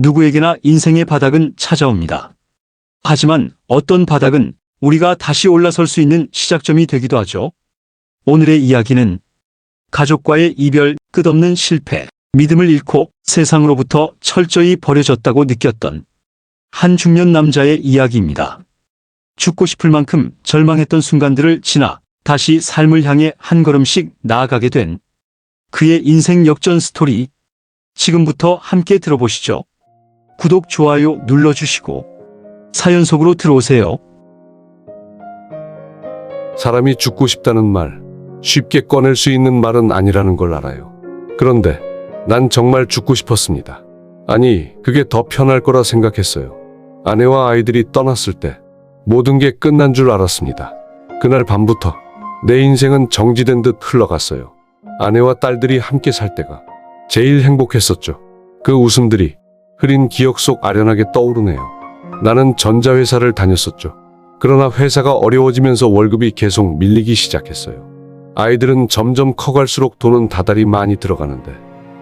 누구에게나 인생의 바닥은 찾아옵니다. 하지만 어떤 바닥은 우리가 다시 올라설 수 있는 시작점이 되기도 하죠. 오늘의 이야기는 가족과의 이별, 끝없는 실패, 믿음을 잃고 세상으로부터 철저히 버려졌다고 느꼈던 한 중년 남자의 이야기입니다. 죽고 싶을 만큼 절망했던 순간들을 지나 다시 삶을 향해 한 걸음씩 나아가게 된 그의 인생 역전 스토리. 지금부터 함께 들어보시죠. 구독, 좋아요 눌러주시고 사연 속으로 들어오세요. 사람이 죽고 싶다는 말, 쉽게 꺼낼 수 있는 말은 아니라는 걸 알아요. 그런데 난 정말 죽고 싶었습니다. 아니, 그게 더 편할 거라 생각했어요. 아내와 아이들이 떠났을 때 모든 게 끝난 줄 알았습니다. 그날 밤부터 내 인생은 정지된 듯 흘러갔어요. 아내와 딸들이 함께 살 때가 제일 행복했었죠. 그 웃음들이 흐린 기억 속 아련하게 떠오르네요. 나는 전자회사를 다녔었죠. 그러나 회사가 어려워지면서 월급이 계속 밀리기 시작했어요. 아이들은 점점 커갈수록 돈은 다달이 많이 들어가는데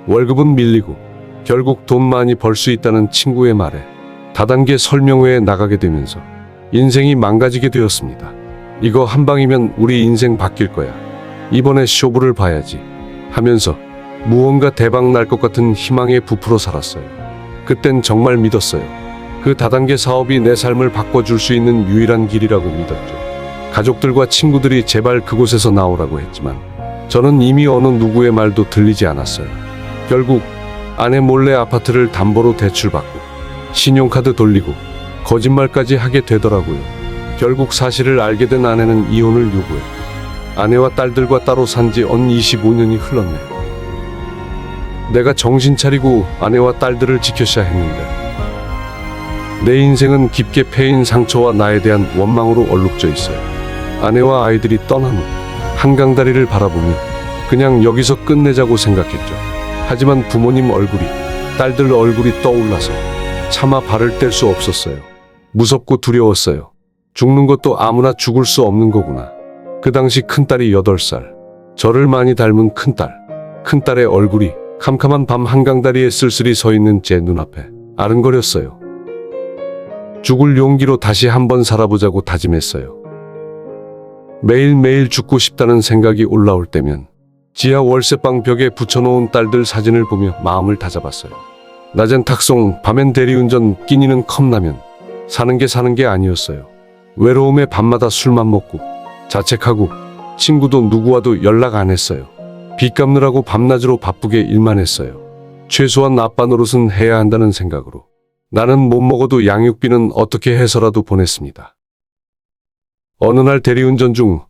월급은 밀리고 결국 돈 많이 벌 수 있다는 친구의 말에 다단계 설명회에 나가게 되면서 인생이 망가지게 되었습니다. 이거 한 방이면 우리 인생 바뀔 거야. 이번에 쇼부를 봐야지 하면서 무언가 대박 날 것 같은 희망에 부풀어 살았어요. 그땐 정말 믿었어요. 그 다단계 사업이 내 삶을 바꿔줄 수 있는 유일한 길이라고 믿었죠. 가족들과 친구들이 제발 그곳에서 나오라고 했지만 저는 이미 어느 누구의 말도 들리지 않았어요. 결국 아내 몰래 아파트를 담보로 대출받고 신용카드 돌리고 거짓말까지 하게 되더라고요. 결국 사실을 알게 된 아내는 이혼을 요구했고 아내와 딸들과 따로 산 지 언 25년이 흘렀네요. 내가 정신 차리고 아내와 딸들을 지켜셔야 했는데 내 인생은 깊게 패인 상처와 나에 대한 원망으로 얼룩져 있어요. 아내와 아이들이 떠난 후 한강다리를 바라보며 그냥 여기서 끝내자고 생각했죠. 하지만 부모님 얼굴이, 딸들 얼굴이 떠올라서 차마 발을 뗄 수 없었어요. 무섭고 두려웠어요. 죽는 것도 아무나 죽을 수 없는 거구나. 그 당시 큰딸이 8살, 저를 많이 닮은 큰딸. 큰딸의 얼굴이 캄캄한 밤 한강다리에 쓸쓸히 서 있는 제 눈앞에 아른거렸어요. 죽을 용기로 다시 한번 살아보자고 다짐했어요. 매일매일 죽고 싶다는 생각이 올라올 때면 지하 월세방 벽에 붙여놓은 딸들 사진을 보며 마음을 다잡았어요. 낮엔 탁송, 밤엔 대리운전, 끼니는 컵라면. 사는 게 사는 게 아니었어요. 외로움에 밤마다 술만 먹고 자책하고 친구도 누구와도 연락 안 했어요. 빚 갚느라고 밤낮으로 바쁘게 일만 했어요. 최소한 아빠 노릇은 해야 한다는 생각으로. 나는 못 먹어도 양육비는 어떻게 해서라도 보냈습니다. 어느 날 대리운전 중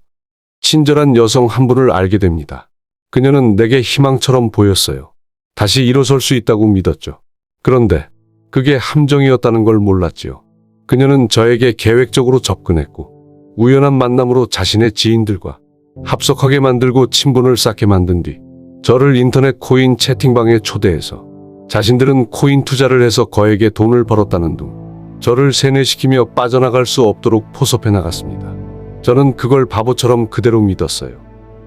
친절한 여성 한 분을 알게 됩니다. 그녀는 내게 희망처럼 보였어요. 다시 일어설 수 있다고 믿었죠. 그런데 그게 함정이었다는 걸 몰랐지요. 그녀는 저에게 계획적으로 접근했고 우연한 만남으로 자신의 지인들과 합석하게 만들고 친분을 쌓게 만든 뒤 저를 인터넷 코인 채팅방에 초대해서 자신들은 코인 투자를 해서 거액의 돈을 벌었다는 둥 저를 세뇌시키며 빠져나갈 수 없도록 포섭해 나갔습니다. 저는 그걸 바보처럼 그대로 믿었어요.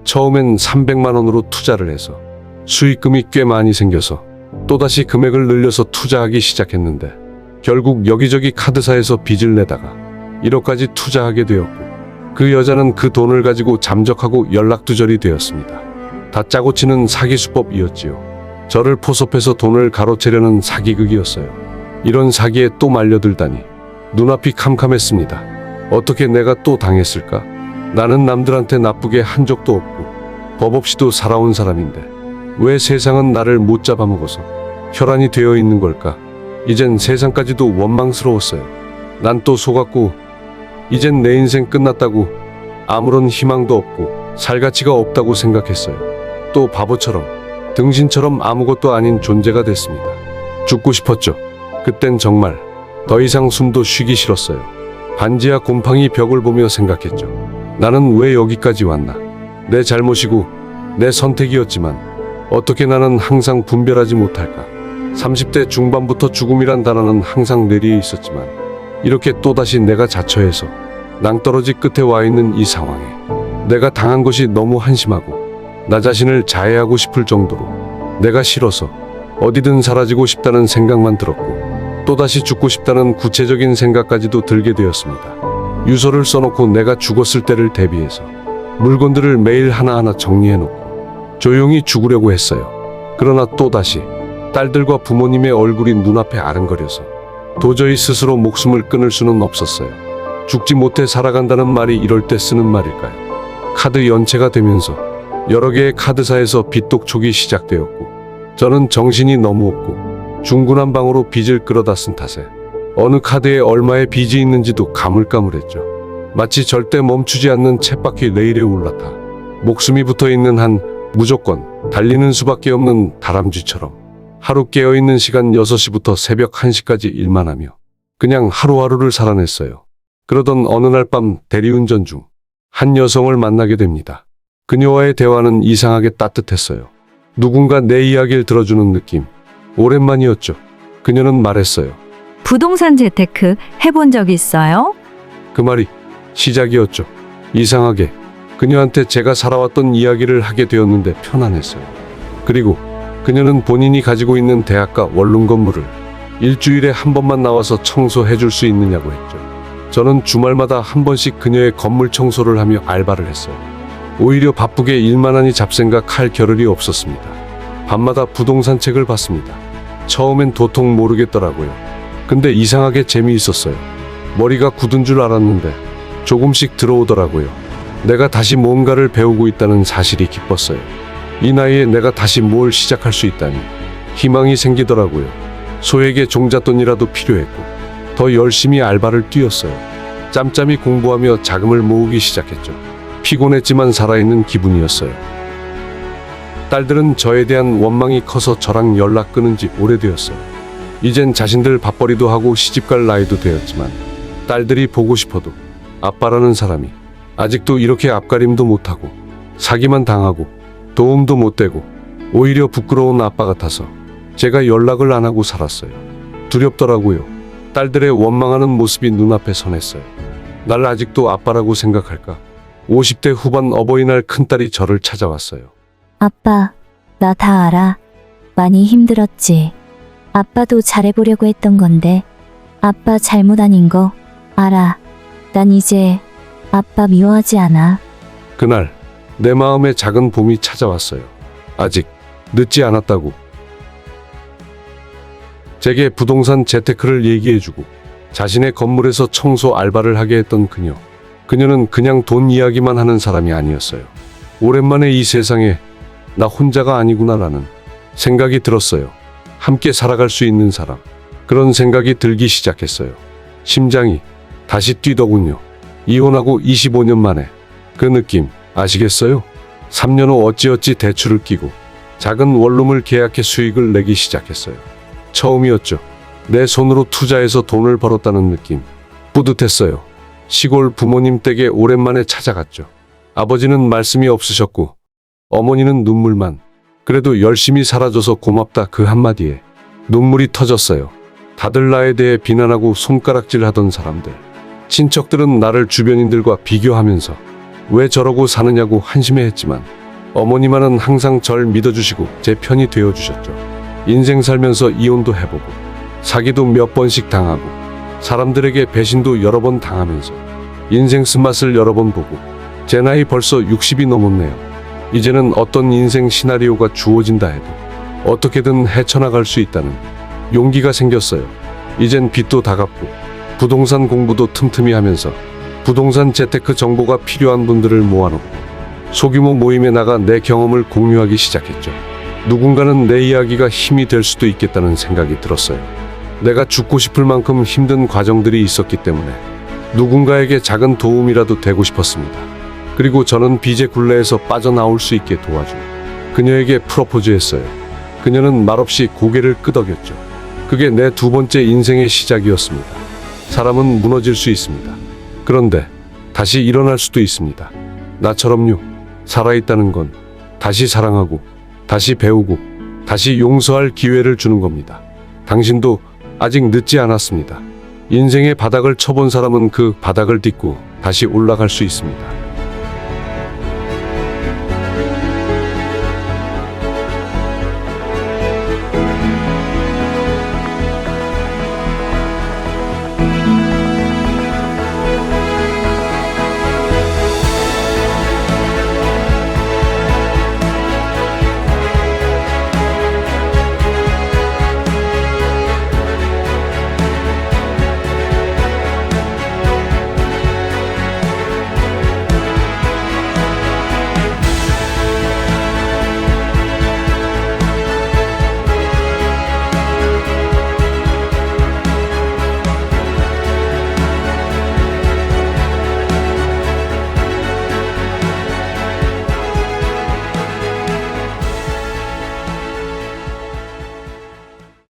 처음엔 300만 원으로 투자를 해서 수익금이 꽤 많이 생겨서 또다시 금액을 늘려서 투자하기 시작했는데 결국 여기저기 카드사에서 빚을 내다가 1억까지 투자하게 되었고 그 여자는 그 돈을 가지고 잠적하고 연락두절이 되었습니다. 다짜고 치는 사기 수법이었지요. 저를 포섭해서 돈을 가로채려는 사기극이었어요. 이런 사기에 또 말려들다니 눈앞이 캄캄했습니다. 어떻게 내가 또 당했을까? 나는 남들한테 나쁘게 한 적도 없고 법 없이도 살아온 사람인데 왜 세상은 나를 못 잡아먹어서 혈안이 되어 있는 걸까? 이젠 세상까지도 원망스러웠어요. 난 또 속았고 이젠 내 인생 끝났다고 아무런 희망도 없고 살 가치가 없다고 생각했어요. 또 바보처럼 등신처럼 아무것도 아닌 존재가 됐습니다. 죽고 싶었죠. 그땐 정말 더 이상 숨도 쉬기 싫었어요. 반지하 곰팡이 벽을 보며 생각했죠. 나는 왜 여기까지 왔나? 내 잘못이고 내 선택이었지만 어떻게 나는 항상 분별하지 못할까? 30대 중반부터 죽음이란 단어는 항상 뇌리에 있었지만 이렇게 또다시 내가 자처해서 낭떠러지 끝에 와 있는 이 상황에 내가 당한 것이 너무 한심하고 나 자신을 자해하고 싶을 정도로 내가 싫어서 어디든 사라지고 싶다는 생각만 들었고 또다시 죽고 싶다는 구체적인 생각까지도 들게 되었습니다. 유서를 써놓고 내가 죽었을 때를 대비해서 물건들을 매일 하나하나 정리해놓고 조용히 죽으려고 했어요. 그러나 또다시 딸들과 부모님의 얼굴이 눈앞에 아른거려서 도저히 스스로 목숨을 끊을 수는 없었어요. 죽지 못해 살아간다는 말이 이럴 때 쓰는 말일까요? 카드 연체가 되면서 여러 개의 카드사에서 빚독촉이 시작되었고 저는 정신이 너무 없고 중구난 방으로 빚을 끌어다 쓴 탓에 어느 카드에 얼마의 빚이 있는지도 가물가물했죠. 마치 절대 멈추지 않는 쳇바퀴 레일에 올라타 목숨이 붙어 있는 한 무조건 달리는 수밖에 없는 다람쥐처럼 하루 깨어 있는 시간 6시부터 새벽 1시까지 일만 하며 그냥 하루하루를 살아냈어요. 그러던 어느 날 밤 대리운전 중 한 여성을 만나게 됩니다. 그녀와의 대화는 이상하게 따뜻했어요. 누군가 내 이야기를 들어주는 느낌. 오랜만이었죠. 그녀는 말했어요. 부동산 재테크 해본 적 있어요? 그 말이 시작이었죠. 이상하게 그녀한테 제가 살아왔던 이야기를 하게 되었는데 편안했어요. 그리고 그녀는 본인이 가지고 있는 대학가 원룸 건물을 일주일에 한 번만 나와서 청소해 줄 수 있느냐고 했죠. 저는 주말마다 한 번씩 그녀의 건물 청소를 하며 알바를 했어요. 오히려 바쁘게 일만 하니 잡생각 할 겨를이 없었습니다. 밤마다 부동산 책을 봤습니다. 처음엔 도통 모르겠더라고요. 근데 이상하게 재미있었어요. 머리가 굳은 줄 알았는데 조금씩 들어오더라고요. 내가 다시 뭔가를 배우고 있다는 사실이 기뻤어요. 이 나이에 내가 다시 뭘 시작할 수 있다니 희망이 생기더라고요. 소에게 종잣돈이라도 필요했고 더 열심히 알바를 뛰었어요. 짬짬이 공부하며 자금을 모으기 시작했죠. 피곤했지만 살아있는 기분이었어요. 딸들은 저에 대한 원망이 커서 저랑 연락 끊은 지 오래되었어요. 이젠 자신들 밥벌이도 하고 시집갈 나이도 되었지만 딸들이 보고 싶어도 아빠라는 사람이 아직도 이렇게 앞가림도 못하고 사기만 당하고 도움도 못 되고 오히려 부끄러운 아빠 같아서 제가 연락을 안 하고 살았어요. 두렵더라고요. 딸들의 원망하는 모습이 눈앞에 선했어요. 날 아직도 아빠라고 생각할까? 50대 후반 어버이날 큰딸이 저를 찾아왔어요. 아빠, 나 다 알아. 많이 힘들었지. 아빠도 잘해보려고 했던 건데, 아빠 잘못 아닌 거 알아. 난 이제 아빠 미워하지 않아. 그날 내 마음에 작은 봄이 찾아왔어요. 아직 늦지 않았다고. 제게 부동산 재테크를 얘기해주고 자신의 건물에서 청소 알바를 하게 했던 그녀. 그녀는 그냥 돈 이야기만 하는 사람이 아니었어요. 오랜만에 이 세상에 나 혼자가 아니구나라는 생각이 들었어요. 함께 살아갈 수 있는 사람. 그런 생각이 들기 시작했어요. 심장이 다시 뛰더군요. 이혼하고 25년 만에 그 느낌 아시겠어요? 3년 후 어찌어찌 대출을 끼고 작은 원룸을 계약해 수익을 내기 시작했어요. 처음이었죠. 내 손으로 투자해서 돈을 벌었다는 느낌. 뿌듯했어요. 시골 부모님 댁에 오랜만에 찾아갔죠. 아버지는 말씀이 없으셨고 어머니는 눈물만. 그래도 열심히 살아줘서 고맙다 그 한마디에 눈물이 터졌어요. 다들 나에 대해 비난하고 손가락질 하던 사람들. 친척들은 나를 주변인들과 비교하면서 왜 저러고 사느냐고 한심해 했지만 어머니만은 항상 절 믿어주시고 제 편이 되어주셨죠. 인생 살면서 이혼도 해보고 사기도 몇 번씩 당하고 사람들에게 배신도 여러 번 당하면서 인생 쓴맛을 여러 번 보고 제 나이 벌써 60이 넘었네요. 이제는 어떤 인생 시나리오가 주어진다 해도 어떻게든 헤쳐나갈 수 있다는 용기가 생겼어요. 이젠 빚도 다 갚고 부동산 공부도 틈틈이 하면서 부동산 재테크 정보가 필요한 분들을 모아놓고 소규모 모임에 나가 내 경험을 공유하기 시작했죠. 누군가는 내 이야기가 힘이 될 수도 있겠다는 생각이 들었어요. 내가 죽고 싶을 만큼 힘든 과정들이 있었기 때문에 누군가에게 작은 도움이라도 되고 싶었습니다. 그리고 저는 빚의 굴레에서 빠져나올 수 있게 도와주고 그녀에게 프로포즈했어요. 그녀는 말없이 고개를 끄덕였죠. 그게 내 두 번째 인생의 시작이었습니다. 사람은 무너질 수 있습니다. 그런데 다시 일어날 수도 있습니다. 나처럼요. 살아있다는 건 다시 사랑하고, 다시 배우고, 다시 용서할 기회를 주는 겁니다. 당신도 아직 늦지 않았습니다. 인생의 바닥을 쳐본 사람은 그 바닥을 딛고 다시 올라갈 수 있습니다.